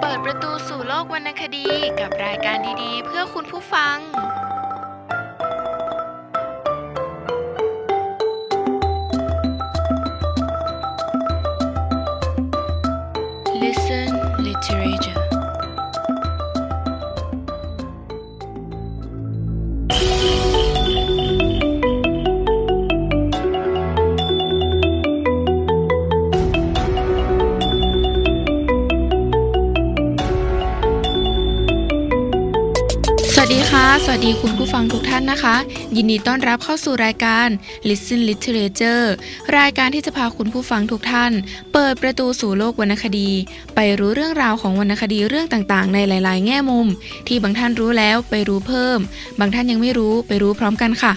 เปิดประตูสู่โลกวรรณคดีกับรายการดีๆ เพื่อคุณผู้ฟัง วัสดีค่ะ สวัสดีคุณผู้ฟังทุกท่านนะคะ ยินดีต้อนรับเข้าสู่รายการ Listen Literature รายการที่จะพาคุณผู้ฟังทุกท่าน เปิดประตูสู่โลกวรรณคดี ไปรู้เรื่องราวของวรรณคดีเรื่องต่างๆ ในหลาย ๆ แง่มุม ที่บางท่านรู้แล้วไปรู้เพิ่ม บางท่านยังไม่รู้ไปรู้พร้อมกันค่ะ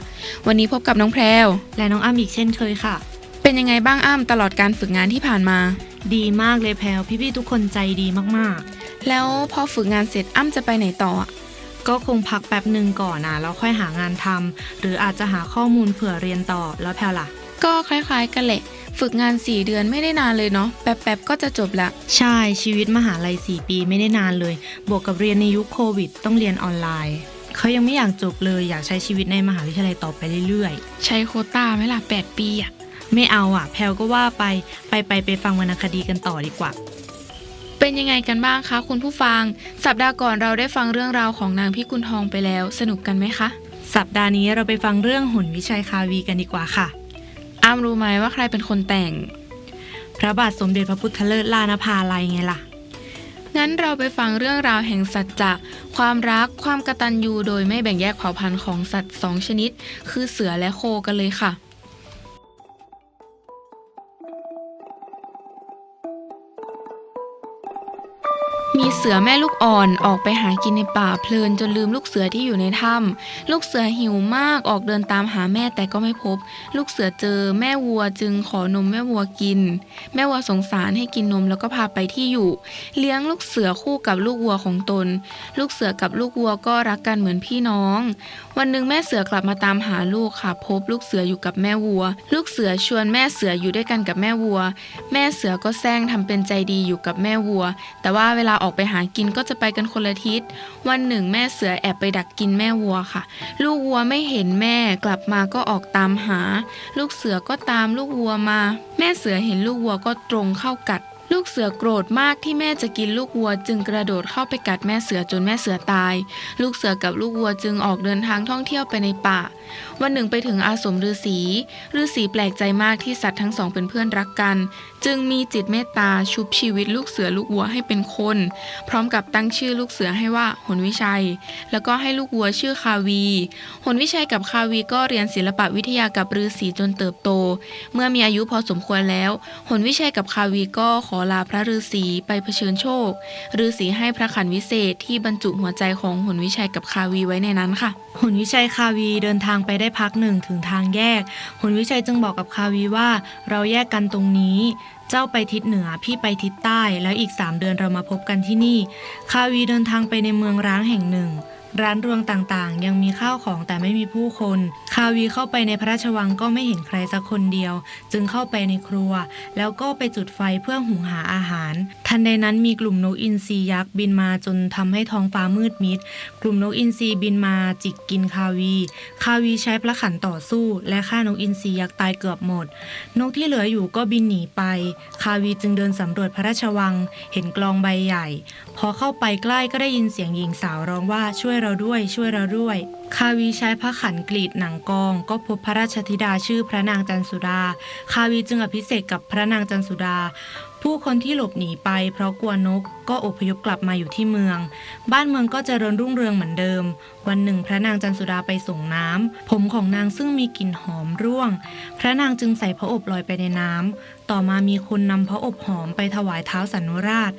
วันนี้พบกับน้องแพรวและน้องอ้ำอีกเช่นเคยค่ะ เป็นยังไงบ้างอ้ำตลอดการฝึกงานที่ผ่านมา ดีมากเลยแพลวพี่ๆทุกคนใจดีมากแล้วพอฝึกงานเสร็จอ้ำจะไปไหนต่ออะๆ ก็คงพักแป๊บหนึ่งก่อนนะแล้วค่อยหางานทำหรืออาจจะหาข้อมูลเผื่อเรียนต่อแล้วแพลวล่ะ ก็คล้ายๆกันแหละ ฝึกงาน 4 เดือนไม่ได้นานเลยเนาะแป๊บๆก็จะจบละ ใช่ชีวิตมหาลัย 4 ปีไม่ได้นานเลย บวกกับเรียนในยุคโควิด ต้องเรียนออนไลน์ เขายังไม่อยากจบเลยอยากใช้ชีวิตในมหาวิทยาลัยต่อไปเรื่อยใช้โควต้าไหมล่ะ 8 ปีอะๆ ไม่เอาอะ แพลวก็ว่าไปไปไปไปฟังวรรณคดีกันต่อดีกว่า เป็นยังไงกันบ้างคะคุณผู้ฟัง สัปดาห์ก่อนเราได้ฟังเรื่องราวของนางพิกุลทองไปแล้ว สนุกกันไหมคะ สัปดาห์นี้เราไปฟังเรื่องหุ่นวิชัยคาวีกันดีกว่าค่ะ อ้ามรู้ไหมว่าใครเป็นคนแต่ง พระบาทสมเด็จพระพุทธเลิศลานภาลัยไงล่ะ งั้นเราไปฟังเรื่องราวแห่งสัจจะความรักความกตัญญูโดยไม่แบ่งแยกเผ่าพันธุ์ของสัตว์สองชนิด คือเสือและโคกันเลยค่ะ เสือแม่ลูกอ่อนออกไปหากินในป่าเพลินจนลืมลูกเสือที่อยู่ในถ้ำลูกเสือหิวมากออกเดินตามหาแม่แต่ก็ไม่พบ ลูกเสือเจอแม่วัวจึงขอนมแม่วัวกิน แม่วัวสงสารให้กินนมแล้วก็พาไปที่อยู่ เลี้ยงลูกเสือคู่กับลูกวัวของตน ลูกเสือกับลูกวัวก็รักกันเหมือนพี่น้องวันหนึ่งแม่เสือกลับมาตามหาลูกค่ะ พบลูกเสืออยู่กับแม่วัว ลูกเสือชวนแม่เสืออยู่ด้วยกันกับแม่วัว แม่เสือก็แซงทำเป็นใจดีอยู่กับแม่วัว แต่ว่าเวลาออกไปหากินก็จะไปกันคนละทิศ วันหนึ่งแม่เสือแอบไปดักกินแม่วัวค่ะ ลูกวัวไม่เห็นแม่กลับมาก็ออกตามหา ลูกเสือก็ตามลูกวัวมา แม่เสือเห็นลูกวัวก็ตรงเข้ากัด ลูกเสือโกรธมากที่แม่จะกินลูกวัวจึงกระโดดเข้าไปกัดแม่เสือจนแม่เสือตาย ลูกเสือกับลูกวัวจึงออกเดินทางท่องเที่ยวไปในป่า วันหนึ่งไปถึงอาสมฤาษีฤาษีแปลกใจมากที่สัตว์ทั้งสองเป็นเพื่อนรักกัน จึงมีจิตเมตตาชุบชีวิตลูกเสือลูกวัวให้เป็นคน พร้อมกับตั้งชื่อลูกเสือให้ว่าหนวิชัย แล้วก็ให้ลูกวัวชื่อคาวีหนวิชัยกับคาวีก็เรียนศิลปะวิทยากับฤาษีจนเติบโต เมื่อมีอายุพอสมควรแล้วหนวิชัยกับคาวีก็ขอลาพระฤาษีไปเผชิญโชคฤาษีให้พระขันวิเศษที่บรรจุหัวใจของหนวิชัยกับคาวีไว้ในนั้นค่ะ หุนวิชัยคาวีเดินทางไปได้พักหนึ่งถึงทางแยก หุนวิชัยจึงบอกกับคาวีว่า เราแยกกันตรงนี้เจ้าไปทิศเหนือพี่ไปทิศใต้ แล้วอีกสามเดือนเรามาพบกันที่นี่ คาวีเดินทางไปในเมืองร้างแห่งหนึ่ง ร้านรวงต่างๆ ยังมีข้าวของแต่ไม่มีผู้คน คาวีเข้าไปในพระราชวังก็ไม่เห็นใครสักคนเดียว จึงเข้าไปในครัว แล้วก็ไปจุดไฟเพื่อหุงหาอาหาร ทันใดนั้นมีกลุ่มนกอินทรียักษ์บินมาจนทำให้ท้องฟ้ามืดมิด กลุ่มนกอินทรีบินมาจิกกินคาวี คาวีใช้พระขันต่อสู้ และฆ่านกอินทรียักษ์ตายเกือบหมด นกที่เหลืออยู่ก็บินหนีไป คาวีจึงเดินสำรวจพระราชวัง เห็นกลองใบใหญ่ พอเข้าไปใกล้ก็ได้ยินเสียงหญิงสาวร้องว่าช่วยเราด้วยช่วยเราด้วย คาวีใช้พระขันกรีดหนังกอง ก็พบพระราชธิดาชื่อพระนางจันสุดา คาวีจึงอภิเษกกับพระนางจันสุดา ผู้คนที่หลบหนีไป เพราะกลัวนกก็อพยพกลับมาอยู่ที่เมือง บ้านเมืองก็เจริญรุ่งเรืองเหมือนเดิม วันหนึ่งพระนางจันสุดาไปส่งน้ำผมของนางซึ่งมีกลิ่นหอมร่วง พระนางจึงใส่พระอบลอยไปในน้ำต่อมามีคนนำพระอบหอมไปถวายเท้าสันนุราช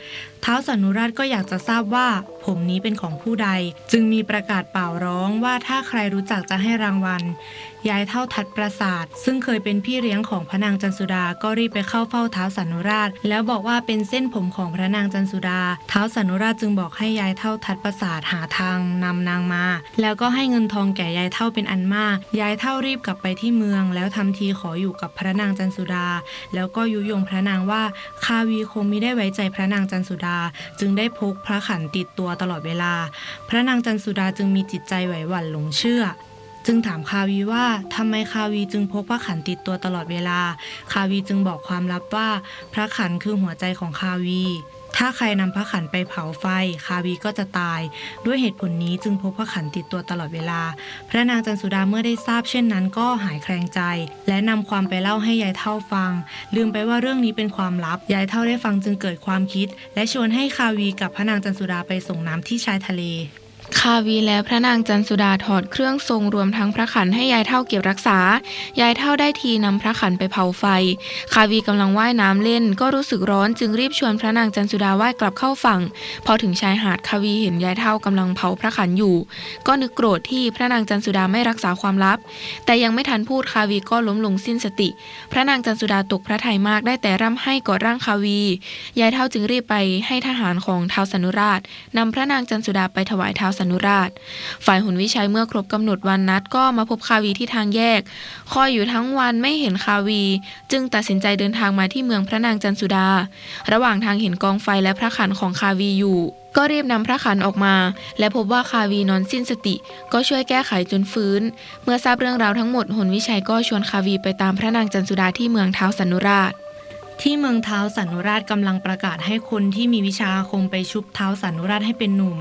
ท้าสันนุราชก็อยากจะทราบว่า ผมนี้เป็นของผู้ใด จึงมีประกาศเป่าร้องว่าถ้าใครรู้จักจะให้รางวัลยายเท่าทัดประสาท ซึ่งเคยเป็นพี่เลี้ยงของพระนางจันสุดาก็รีบไปเข้าเฝ้าเท้าสันนุราช แล้วบอกว่าเป็นเส้นผมของพระนางจันสุดาเท้าสันนุราชจึงบอกให้ยายเท่าทัดประสาทหาทางนำนางมา แล้วก็ให้เงินทองแก่ยายเท่าเป็นอันมาก ยายเท่ารีบกลับไปที่เมือง แล้วทำทีขออยู่กับพระนางจันสุดา แล้วก็ก็ยุยงพระนางว่าคาวีคงมิได้ไว้ใจพระนางจันสุดาจึงได้พกพระขันติดตัวตลอดเวลา พระนางจันสุดาจึงมีจิตใจไหวหวั่นหลงเชื่อ จึงถามคาวีว่าทำไมคาวีจึงพกพระขันติดตัวตลอดเวลา คาวีจึงบอกความลับว่า พระขันคือหัวใจของคาวี ถ้าใครนำพระขันไปเผาไฟ คาวีก็จะตาย ด้วยเหตุผลนี้จึงพกพระขันติดตัวตลอดเวลา พระนางจันสุดาเมื่อได้ทราบเช่นนั้นก็หายแคลงใจ และนำความไปเล่าให้ยายเท่าฟัง ลืมไปว่าเรื่องนี้เป็นความลับ ยายเท่าได้ฟังจึงเกิดความคิด และชวนให้คาวีกับพระนางจันสุดาไปส่งน้ำที่ชายทะเล คาวีและพระนางจันสุดาถอดเครื่องทรงรวมทั้งพระขันให้ยายเท่าเก็บรักษา ยายเท่าได้ทีนำพระขันไปเผาไฟ คาวีกำลังว่ายน้ำเล่น ก็รู้สึกร้อนจึงรีบชวนพระนางจันสุดาว่ายกลับเข้าฝั่ง พอถึงชายหาดคาวีเห็นยายเท่ากำลังเผาพระขันอยู่ ก็นึกโกรธที่พระนางจันสุดาไม่รักษาความลับ แต่ยังไม่ทันพูดคาวีก็ล้มลงสิ้นสติ พระนางจันสุดาตกพระทัยมากได้แต่ร่ำให้กอดร่างคาวี ยายเท่าจึงรีบไปให้ทหารของท้าวสนุราชนำพระนางจันสุดาไปถวายท้าวสนุราช ฝ่ายหุนวิชัยเมื่อครบกำหนดวันนัดก็มาพบคาวีที่ทางแยก คอยอยู่ทั้งวันไม่เห็นคาวี จึงตัดสินใจเดินทางมาที่เมืองพระนางจันสุดา ระหว่างทางเห็นกองไฟและพระขันของคาวีอยู่ก็รีบนำพระขันออกมา และพบว่าคาวีนอนสิ้นสติ ก็ช่วยแก้ไขจนฟื้น เมื่อทราบเรื่องราวทั้งหมดหุนวิชัยก็ชวนคาวีไปตามพระนางจันสุดาที่เมืองท้าวสนุราช ที่เมืองเท้าสันุราชกำลังประกาศให้คนที่มีวิชาอาคมไปชุบเท้าสันุราชให้เป็นหนุ่ม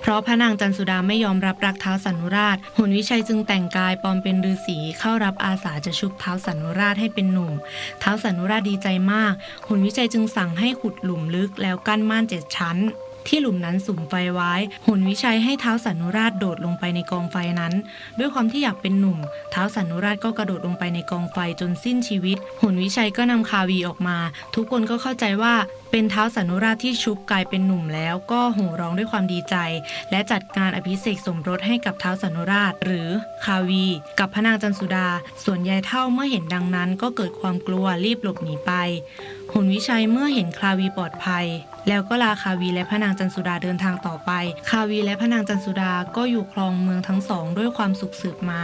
เพราะพระนางจันสุดาไม่ยอมรับรักเท้าสันุราชหุนวิชัยจึงแต่งกายปลอมเป็นฤาษีเข้ารับอาสาจะชุบเท้าสันุราชให้เป็นหนุ่ม เท้าสันุราชดีใจมาก หุนวิชัยจึงสั่งให้ขุดหลุมลึกแล้วกั้นม่านเจ็ดชั้น ที่หลุมนั้นสุมไฟไว้ หุนวิชัยให้เท้าสันุราชโดดลงไปในกองไฟนั้น ด้วยความที่อยากเป็นหนุ่ม เท้าสันุราชก็กระโดดลงไปในกองไฟจนสิ้นชีวิต หุนวิชัยก็นำคาวีออกมา ทุกคนก็เข้าใจว่าเป็นเท้าสันุราชที่ชุบกลายเป็นหนุ่มแล้วก็โห่ร้องด้วยความดีใจ และจัดการอภิเษกสมรสให้กับเท้าสันุราช หรือคาวี กับพระนางจันสุดา ส่วนยายเท่าเมื่อเห็นดังนั้น ก็เกิดความกลัวรีบหลบหนีไปหุนวิชัยเมื่อเห็นคาวีปลอดภัย แล้วก็ลาคาวีและพระนางจันสุดาเดินทางต่อไป คาวีและพระนางจันสุดาก็อยู่ครองเมืองทั้งสองด้วยความสุขสืบมา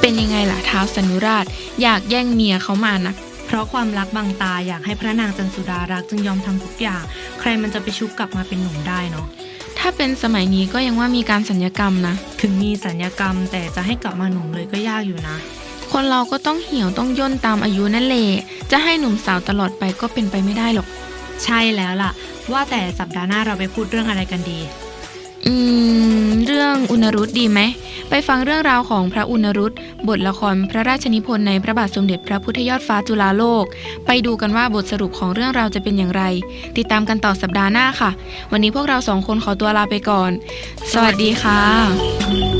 เป็นยังไงล่ะท้าวสนุราช อยากแย่งเมียเขามานะเพราะความรักบางตาอยากให้พระนางจันสุดารักจึงยอมทำทุกอย่าง ใครมันจะไปชุบกลับมาเป็นหนุ่มได้เนาะ ถ้าเป็นสมัยนี้ก็ยังว่ามีการสัญญกรรมนะ ถึงมีสัญญกรรมแต่จะให้กลับมาหนุ่มเลยก็ยากอยู่นะ คนเราก็ต้องเหี่ยวต้องย่นตามอายุนั่นแหละจะให้หนุ่มสาวตลอดไปก็เป็นไปไม่ได้หรอก ใช่แล้วล่ะ ว่าแต่สัปดาห์หน้าเราไปพูดเรื่องอะไรกันดี อืมเรื่องอุณรุตดีไหม ไปฟังเรื่องราวของพระอุณรุตบทละครพระราชนิพนธ์ในพระบาทสมเด็จพระพุทธยอดฟ้าจุฬาโลก ไปดูกันว่าบทสรุปของเรื่องราวจะเป็นอย่างไร ติดตามกันต่อสัปดาห์หน้าค่ะ วันนี้พวกเราสองคนขอตัวลาไปก่อน สวัสดีค่ะ